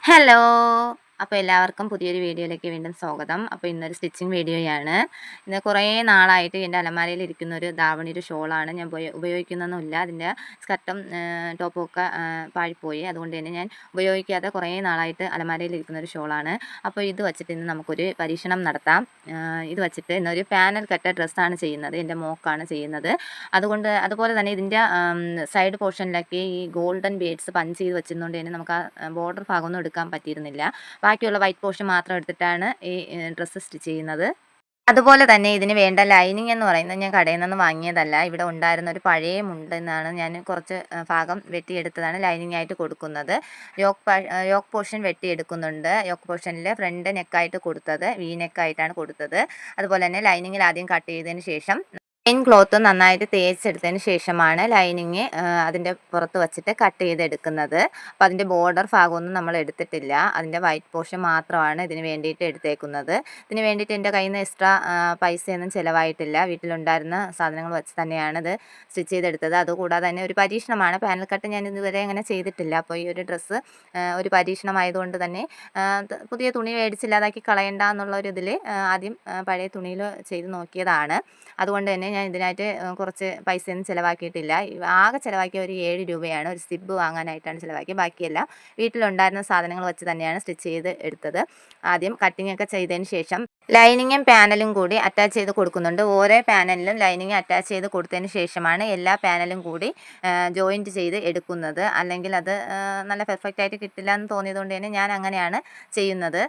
Hello. അപ്പോൾ എല്ലാവർക്കും പുതിയൊരു വീഡിയോയിലേക്ക് വീണ്ടും സ്വാഗതം. അപ്പോൾ ഇന്നൊരു സ്റ്റിച്ചിങ് വീഡിയോയാണ്. ഇന്ന് കുറേ നാളായിട്ട് എന്റെ അലമാരയിൽ ഇരിക്കുന്ന ഒരു ധാവണി ഒരു ഷോളാണ് ഞാൻ ഉപയോ- ഉപയോഗിക്കുന്നൊന്നുമില്ല. അതിന്റെ സ്കർട്ടും ടോപ്പും ഒക്കെ പാഴിപ്പോയി. അതുകൊണ്ട് തന്നെ ഞാൻ ഉപയോഗിക്കാതെ കുറേ നാളായിട്ട് അലമാരയിൽ ഇരിക്കുന്ന ഒരു ഷോളാണ്. അപ്പോൾ ഇത് വച്ചിട്ട് ഇന്ന് നമുക്കൊരു പരീക്ഷണം നടത്താം. ഇത് വച്ചിട്ട് ഇന്നൊരു പാനൽ കട്ട ഡ്രസ്സാണ് ചെയ്യുന്നത്. എന്റെ മോക്കാണ് ചെയ്യുന്നത്. അതുകൊണ്ട് അതുപോലെ തന്നെ ഇതിന്റെ സൈഡ് പോർഷനിലൊക്കെ ഈ ഗോൾഡൻ ബീഡ്സ് പഞ്ച് ചെയ്ത് വെച്ചിരുന്നതുകൊണ്ട് തന്നെ നമുക്ക് ആ ബോർഡർ ഭാഗമൊന്നും എടുക്കാൻ പറ്റിയിരുന്നില്ല. ബാക്കിയുള്ള വൈറ്റ് പോർഷൻ മാത്രം എടുത്തിട്ടാണ് ഈ ഡ്രസ്സ് സ്റ്റിച്ച് ചെയ്യുന്നത്. അതുപോലെ തന്നെ ഇതിന് വേണ്ട ലൈനിങ് എന്ന് പറയുന്നത് ഞാൻ കടയിൽ നിന്ന് വാങ്ങിയതല്ല. ഇവിടെ ഉണ്ടായിരുന്ന ഒരു പഴയ മുണ്ടെന്നാണ് ഞാൻ കുറച്ച് ഭാഗം വെട്ടിയെടുത്തതാണ് ലൈനിങ് ആയിട്ട് കൊടുക്കുന്നത്. യോക്ക് യോക്ക് പോർഷൻ വെട്ടിയെടുക്കുന്നുണ്ട്. യോക്ക് പോർഷനിൽ ഫ്രണ്ട് നെക്കായിട്ട് കൊടുത്തത് വി നെക്കായിട്ടാണ് കൊടുത്തത്. അതുപോലെ തന്നെ ലൈനിങ്ങിൽ ആദ്യം കട്ട് ചെയ്തതിന് ശേഷം മെയിൻ ക്ലോത്ത് നന്നായിട്ട് തേച്ചെടുത്തതിന് ശേഷമാണ് ലൈനിങ് അതിന്റെ പുറത്ത് വച്ചിട്ട് കട്ട് ചെയ്തെടുക്കുന്നത്. അപ്പോൾ അതിന്റെ ബോർഡർ ഭാഗമൊന്നും നമ്മൾ എടുത്തിട്ടില്ല. അതിന്റെ വൈറ്റ് പോർഷൻ മാത്രമാണ് ഇതിന് വേണ്ടിയിട്ട് എടുത്തേക്കുന്നത്. ഇതിന് വേണ്ടിയിട്ട് എന്റെ കയ്യിൽ നിന്ന് എക്സ്ട്രാ പൈസയൊന്നും ചിലവായിട്ടില്ല. വീട്ടിലുണ്ടായിരുന്ന സാധനങ്ങൾ വെച്ച് തന്നെയാണ് ഇത് സ്റ്റിച്ച് ചെയ്തെടുത്തത്. അതുകൂടാതെ തന്നെ ഒരു പരീക്ഷണമാണ്. പാനൽ കട്ട് ഞാൻ ഇതുവരെ അങ്ങനെ ചെയ്തിട്ടില്ല. അപ്പോൾ ഈ ഒരു ഡ്രസ്സ് ഒരു പരീക്ഷണമായതുകൊണ്ട് തന്നെ പുതിയ തുണി മേടിച്ചില്ലാതാക്കി കളയണ്ട എന്നുള്ള ഒരു ആദ്യം പഴയ തുണിയിൽ ചെയ്ത് നോക്കിയതാണ്. അതുകൊണ്ട് തന്നെ ഞാൻ ഇതിനായിട്ട് കുറച്ച് പൈസയൊന്നും ചിലവാക്കിയിട്ടില്ല. ആകെ ചിലവാക്കിയ ഒരു ഏഴ് രൂപയാണ്. ഒരു സിബ് വാങ്ങാനായിട്ടാണ് ചിലവാക്കിയത്. ബാക്കിയെല്ലാം വീട്ടിലുണ്ടായിരുന്ന സാധനങ്ങൾ വെച്ച് തന്നെയാണ് സ്റ്റിച്ച് ചെയ്ത് എടുത്തത്. ആദ്യം കട്ടിംഗ് ഒക്കെ ചെയ്തതിന് ശേഷം ലൈനിങ്ങും പാനലും കൂടി അറ്റാച്ച് ചെയ്ത് കൊടുക്കുന്നുണ്ട്. ഓരോ പാനലിലും ലൈനിങ് അറ്റാച്ച് ചെയ്ത് കൊടുത്തതിന് ശേഷമാണ് എല്ലാ പാനലും കൂടി ജോയിന്റ് ചെയ്ത് എടുക്കുന്നത്. അല്ലെങ്കിൽ അത് നല്ല പെർഫെക്റ്റ് ആയിട്ട് കിട്ടില്ല എന്ന് തോന്നിയതുകൊണ്ട് തന്നെ ഞാൻ അങ്ങനെയാണ് ചെയ്യുന്നത്.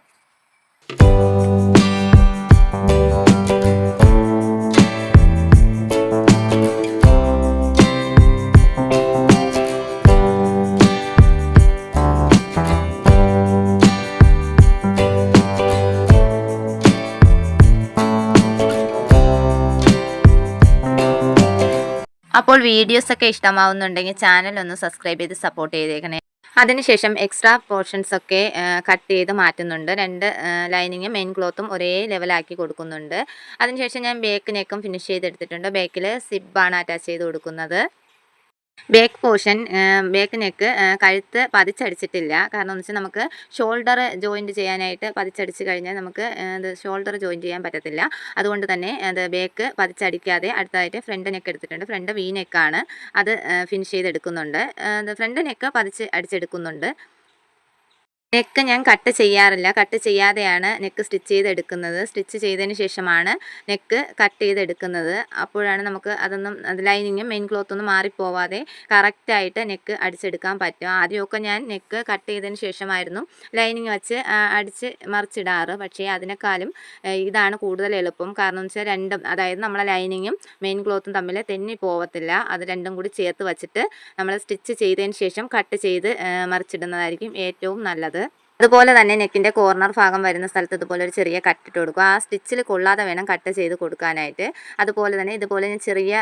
അപ്പോൾ വീഡിയോസ് ഒക്കെ ഇഷ്ടമാവുന്നുണ്ടെങ്കിൽ ചാനൽ ഒന്ന് സബ്സ്ക്രൈബ് ചെയ്ത് സപ്പോർട്ട് ചെയ്തേക്കണേ. അതിനുശേഷം എക്സ്ട്രാ പോർഷൻസ് ഒക്കെ കട്ട് ചെയ്ത് മാറ്റുന്നുണ്ട്. രണ്ട് ലൈനിങ്ങും മെയിൻ ക്ലോത്തും ഒരേ ലെവലാക്കി കൊടുക്കുന്നുണ്ട്. അതിനുശേഷം ഞാൻ ബേക്ക് നെക്കും ഫിനിഷ് ചെയ്തെടുത്തിട്ടുണ്ട്. ബേക്കിൽ സിബാണ് അറ്റാച്ച് ചെയ്ത് കൊടുക്കുന്നത്. ബേക്ക് പോർഷൻ ബാക്ക് നെക്ക് കഴുത്ത് പതിച്ചടിച്ചിട്ടില്ല. കാരണം എന്ന് വെച്ചാൽ നമുക്ക് ഷോൾഡർ ജോയിന്റ് ചെയ്യാനായിട്ട് പതിച്ചടിച്ച് കഴിഞ്ഞാൽ നമുക്ക് ഇത് ഷോൾഡർ ജോയിന്റ് ചെയ്യാൻ പറ്റത്തില്ല. അതുകൊണ്ട് തന്നെ അത് ബാക്ക് പതിച്ചടിക്കാതെ അടുത്തതായിട്ട് ഫ്രണ്ട് നെക്ക് എടുത്തിട്ടുണ്ട്. ഫ്രണ്ട് വി നെക്കാണ് അത് ഫിനിഷ് ചെയ്തെടുക്കുന്നുണ്ട്. ഫ്രണ്ട് നെക്ക് പതിച്ച് അടിച്ചെടുക്കുന്നുണ്ട്. നെക്ക് ഞാൻ കട്ട് ചെയ്യാറില്ല. കട്ട് ചെയ്യാതെയാണ് നെക്ക് സ്റ്റിച്ച് ചെയ്തെടുക്കുന്നത്. സ്റ്റിച്ച് ചെയ്തതിന് ശേഷമാണ് നെക്ക് കട്ട് ചെയ്തെടുക്കുന്നത്. അപ്പോഴാണ് നമുക്ക് അതൊന്നും അത് ലൈനിങ്ങും മെയിൻ ക്ലോത്തൊന്നും മാറിപ്പോവാതെ കറക്റ്റായിട്ട് നെക്ക് അടിച്ചെടുക്കാൻ പറ്റും ആദ്യമൊക്കെ ഞാൻ നെക്ക് കട്ട് ചെയ്തതിന് ശേഷമായിരുന്നു ലൈനിങ് വെച്ച് അടിച്ച് മറിച്ചിടാറ്. പക്ഷേ അതിനേക്കാളും ഇതാണ് കൂടുതൽ എളുപ്പം. കാരണം എന്ന് വെച്ചാൽ രണ്ടും അതായത് നമ്മളെ ലൈനിങ്ങും മെയിൻ ക്ലോത്തും തമ്മിൽ തെന്നി പോവത്തില്ല. അത് രണ്ടും കൂടി ചേർത്ത് വച്ചിട്ട് നമ്മൾ സ്റ്റിച്ച് ചെയ്തതിന് ശേഷം കട്ട് ചെയ്ത് മറിച്ചിടുന്നതായിരിക്കും ഏറ്റവും നല്ലത്. അതുപോലെ തന്നെ നെക്കിന്റെ കോർണർ ഭാഗം വരുന്ന സ്ഥലത്ത് ഇതുപോലെ ഒരു ചെറിയ കട്ടിട്ട് കൊടുക്കുക ആ സ്റ്റിച്ചിൽ കൊള്ളാതെ വേണം കട്ട് ചെയ്ത് കൊടുക്കാനായിട്ട്. അതുപോലെ തന്നെ ഇതുപോലെ ഞാൻ ചെറിയ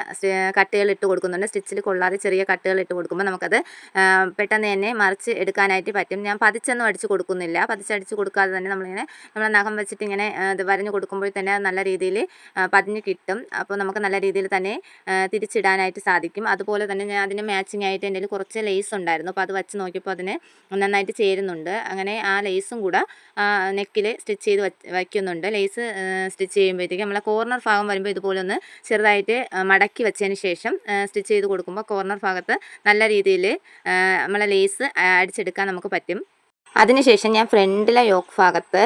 കട്ടുകൾ ഇട്ട് കൊടുക്കുന്നുണ്ട്. സ്റ്റിച്ചിൽ കൊള്ളാതെ ചെറിയ കട്ടുകൾ ഇട്ട് കൊടുക്കുമ്പോൾ നമുക്കത് പെട്ടെന്ന് തന്നെ മറിച്ച് എടുക്കാനായിട്ട് പറ്റും. ഞാൻ പതിച്ചൊന്നും അടിച്ച് കൊടുക്കുന്നില്ല. പതിച്ചടിച്ച് കൊടുക്കാതെ തന്നെ നമ്മളിങ്ങനെ നമ്മൾ നഖം വെച്ചിട്ട് ഇങ്ങനെ ഇത് വരഞ്ഞ് കൊടുക്കുമ്പോൾ തന്നെ നല്ല രീതിയിൽ പതിഞ്ഞ് കിട്ടും. അപ്പോൾ നമുക്ക് നല്ല രീതിയിൽ തന്നെ തിരിച്ചിടാനായിട്ട് സാധിക്കും. അതുപോലെ തന്നെ ഞാൻ അതിന് മാച്ചിങ് ആയിട്ട് എന്റെ കുറച്ച് ലേസ് ഉണ്ടായിരുന്നു. അപ്പോൾ അത് വെച്ച് നോക്കിയപ്പോൾ അതിന് നന്നായിട്ട് ചേരുന്നുണ്ട്. അങ്ങനെ ലേസും കൂടെ നെക്കിൽ സ്റ്റിച്ച് ചെയ്ത് വയ്ക്കുന്നുണ്ട്. ലേസ് സ്റ്റിച്ച് ചെയ്യുമ്പോഴത്തേക്കും നമ്മളെ കോർണർ ഭാഗം വരുമ്പോൾ ഇതുപോലെ ഒന്ന് ചെറുതായിട്ട് മടക്കി വെച്ചതിന് ശേഷം സ്റ്റിച്ച് ചെയ്ത് കൊടുക്കുമ്പോൾ കോർണർ ഭാഗത്ത് നല്ല രീതിയിൽ നമ്മളെ ലേസ് അടിച്ചെടുക്കാൻ നമുക്ക് പറ്റും. അതിനുശേഷം ഞാൻ ഫ്രണ്ടിലെ യോക്ക് ഭാഗത്ത്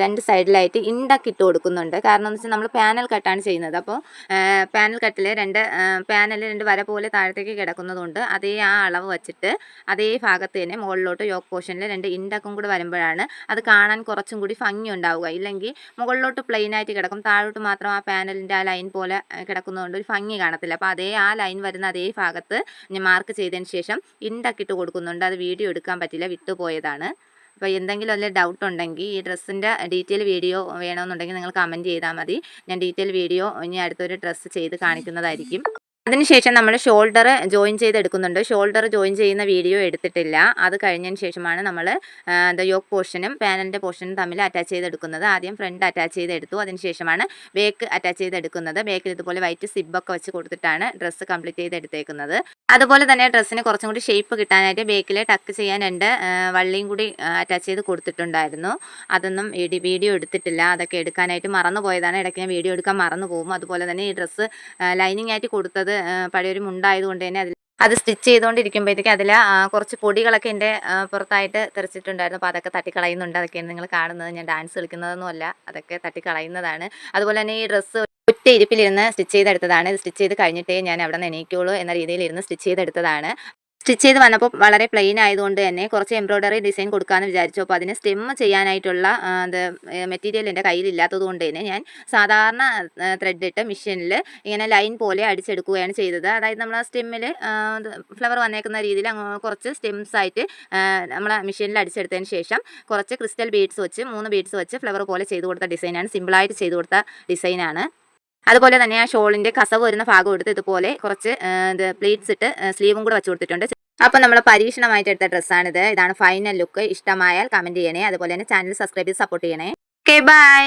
രണ്ട് സൈഡിലായിട്ട് ഇണ്ടൊക്കെ ഇട്ട് കൊടുക്കുന്നുണ്ട്. കാരണം എന്ന് വെച്ചാൽ നമ്മൾ പാനൽ കട്ടാണ് ചെയ്യുന്നത്. അപ്പോൾ പാനൽ കട്ടിൽ രണ്ട് പാനൽ രണ്ട് വര പോലെ താഴത്തേക്ക് കിടക്കുന്നതുകൊണ്ട് അതേ ആ അളവ് വെച്ചിട്ട് അതേ ഭാഗത്ത് തന്നെ മുകളിലോട്ട് യോക്ക് പോർഷനിൽ രണ്ട് ഇണ്ടക്കും കൂടി വരുമ്പോഴാണ് അത് കാണാൻ കുറച്ചും കൂടി ഭംഗി ഉണ്ടാവുക. ഇല്ലെങ്കിൽ മുകളിലോട്ട് പ്ലെയിൻ ആയിട്ട് കിടക്കും. താഴോട്ട് മാത്രം ആ പാനലിന്റെ ആ ലൈൻ പോലെ കിടക്കുന്നതുകൊണ്ട് ഒരു ഭംഗി കാണത്തില്ല. അപ്പോൾ അതേ ആ ലൈൻ വരുന്ന അതേ ഭാഗത്ത് മാർക്ക് ചെയ്തതിന് ശേഷം ഇണ്ടൊക്കെ ഇട്ട് കൊടുക്കുന്നുണ്ട്. അത് വീഡിയോ എടുക്കാൻ പറ്റില്ല. വിട്ടുപോയതാണ്. അപ്പോൾ എന്തെങ്കിലും അതിൽ ഡൗട്ട് ഉണ്ടെങ്കിൽ ഈ ഡ്രസ്സിന്റെ ഡീറ്റെയിൽ വീഡിയോ വേണമെന്നുണ്ടെങ്കിൽ നിങ്ങൾ കമന്റ് ചെയ്താൽ മതി. ഞാൻ ഡീറ്റെയിൽ വീഡിയോ ഇനി അടുത്തൊരു ഡ്രസ്സ് ചെയ്ത് കാണിക്കുന്നതായിരിക്കും. അതിനുശേഷം നമ്മൾ ഷോൾഡർ ജോയിൻ ചെയ്തെടുക്കുന്നുണ്ട് ഷോൾഡർ ജോയിൻ ചെയ്യുന്ന വീഡിയോ എടുത്തിട്ടില്ല. അത് കഴിഞ്ഞതിന് ശേഷമാണ് നമ്മൾ യോക്ക് പോർഷനും പാനലിന്റെ പോർഷനും തമ്മിൽ അറ്റാച്ച് ചെയ്തെടുക്കുന്നത് ആദ്യം ഫ്രണ്ട് അറ്റാച്ച് ചെയ്തെടുത്തു അതിനുശേഷമാണ് ബേക്ക് അറ്റാച്ച് ചെയ്തെടുക്കുന്നത് ബേക്കിൽ ഇതുപോലെ വൈറ്റ് സിബൊക്കെ വെച്ച് കൊടുത്തിട്ടാണ് ഡ്രസ്സ് കംപ്ലീറ്റ് ചെയ്തെടുത്തേക്കുന്നത് അതുപോലെ തന്നെ ഡ്രസ്സിന് കുറച്ചും കൂടി ഷേപ്പ് കിട്ടാനായിട്ട് ബേക്കിൽ ടക്ക് ചെയ്യാൻ രണ്ട് വള്ളിയും കൂടി അറ്റാച്ച് ചെയ്ത് കൊടുത്തിട്ടുണ്ടായിരുന്നു. അതൊന്നും വീഡിയോ എടുത്തിട്ടില്ല. അതൊക്കെ എടുക്കാനായിട്ട് മറന്നു പോയതാണ്. ഇടയ്ക്ക് ഞാൻ വീഡിയോ എടുക്കാൻ മറന്നു പോകും. അതുപോലെ തന്നെ ഈ ഡ്രസ്സ് ലൈനിങ് ആയിട്ട് കൊടുത്തത് പഴയൊരു മുണ്ടായതുകൊണ്ട് തന്നെ അതിൽ അത് സ്റ്റിച്ച് ചെയ്തുകൊണ്ടിരിക്കുമ്പോഴത്തേക്ക് അതിൽ കുറച്ച് പൊടികളൊക്കെ എന്റെ പുറത്തായിട്ട് തെറിച്ചിട്ടുണ്ടായിരുന്നു. അപ്പോൾ അതൊക്കെ തട്ടിക്കളയുന്നുണ്ട്. അതൊക്കെയാണ് നിങ്ങൾ കാണുന്നത്. ഞാൻ ഡാൻസ് കളിക്കുന്നതൊന്നുമല്ല. അതൊക്കെ തട്ടിക്കളയുന്നതാണ്. അതുപോലെ തന്നെ ഈ ഡ്രസ്സ് ഒറ്റ ഇരിപ്പിലിരുന്ന് സ്റ്റിച്ച് ചെയ്തെടുത്തതാണ്. ഇത് സ്റ്റിച്ച് ചെയ്ത് കഴിഞ്ഞിട്ടേ ഞാൻ അവിടെ നിന്ന് എണീക്കുള്ളൂ എന്ന രീതിയിൽ ഇരുന്ന് സ്റ്റിച്ച് ചെയ്തെടുത്തതാണ്. സ്റ്റിച്ച് ചെയ്ത് വന്നപ്പോൾ വളരെ പ്ലെയിൻ ആയതുകൊണ്ട് തന്നെ കുറച്ച് എംബ്രോയ്ഡറി ഡിസൈൻ കൊടുക്കാമെന്ന് വിചാരിച്ചു. അപ്പോൾ അതിന് സ്റ്റെം ചെയ്യാനായിട്ടുള്ള അത് മെറ്റീരിയൽ എന്റെ കയ്യിലില്ലാത്തത് കൊണ്ട് തന്നെ ഞാൻ സാധാരണ ത്രെഡ് ഇട്ട് മെഷീനിൽ ഇങ്ങനെ ലൈൻ പോലെ അടിച്ചെടുക്കുകയാണ് ചെയ്തത്. അതായത് നമ്മൾ ആ സ്റ്റെമ്മിൽ ഫ്ലവർ വന്നേക്കുന്ന രീതിയിൽ കുറച്ച് സ്റ്റെംസ് ആയിട്ട് നമ്മൾ മെഷീനിൽ അടിച്ചെടുത്തതിന് ശേഷം കുറച്ച് ക്രിസ്റ്റൽ ബീഡ്സ് വെച്ച് മൂന്ന് ബീഡ്സ് വെച്ച് ഫ്ലവർ പോലെ ചെയ്ത് കൊടുത്ത ഡിസൈനാണ് സിമ്പിളായിട്ട് ചെയ്ത് കൊടുത്ത ഡിസൈനാണ് അതുപോലെ തന്നെ ആ ഷോളിന്റെ കസവ് വരുന്ന ഭാഗം എടുത്ത് ഇതുപോലെ കുറച്ച് പ്ലീറ്റ്സ് ഇട്ട് സ്ലീവും കൂടെ വെച്ച് കൊടുത്തിട്ടുണ്ട്. അപ്പോൾ നമ്മൾ പരീക്ഷണമായിട്ട് എടുത്ത ഡ്രസ്സാണിത്. ഇതാണ് ഫൈനൽ ലുക്ക്. ഇഷ്ടമായാൽ കമന്റ് ചെയ്യണേ. അതുപോലെ തന്നെ ചാനൽ സബ്സ്ക്രൈബ് ചെയ്ത് സപ്പോർട്ട് ചെയ്യണേ. Okay bye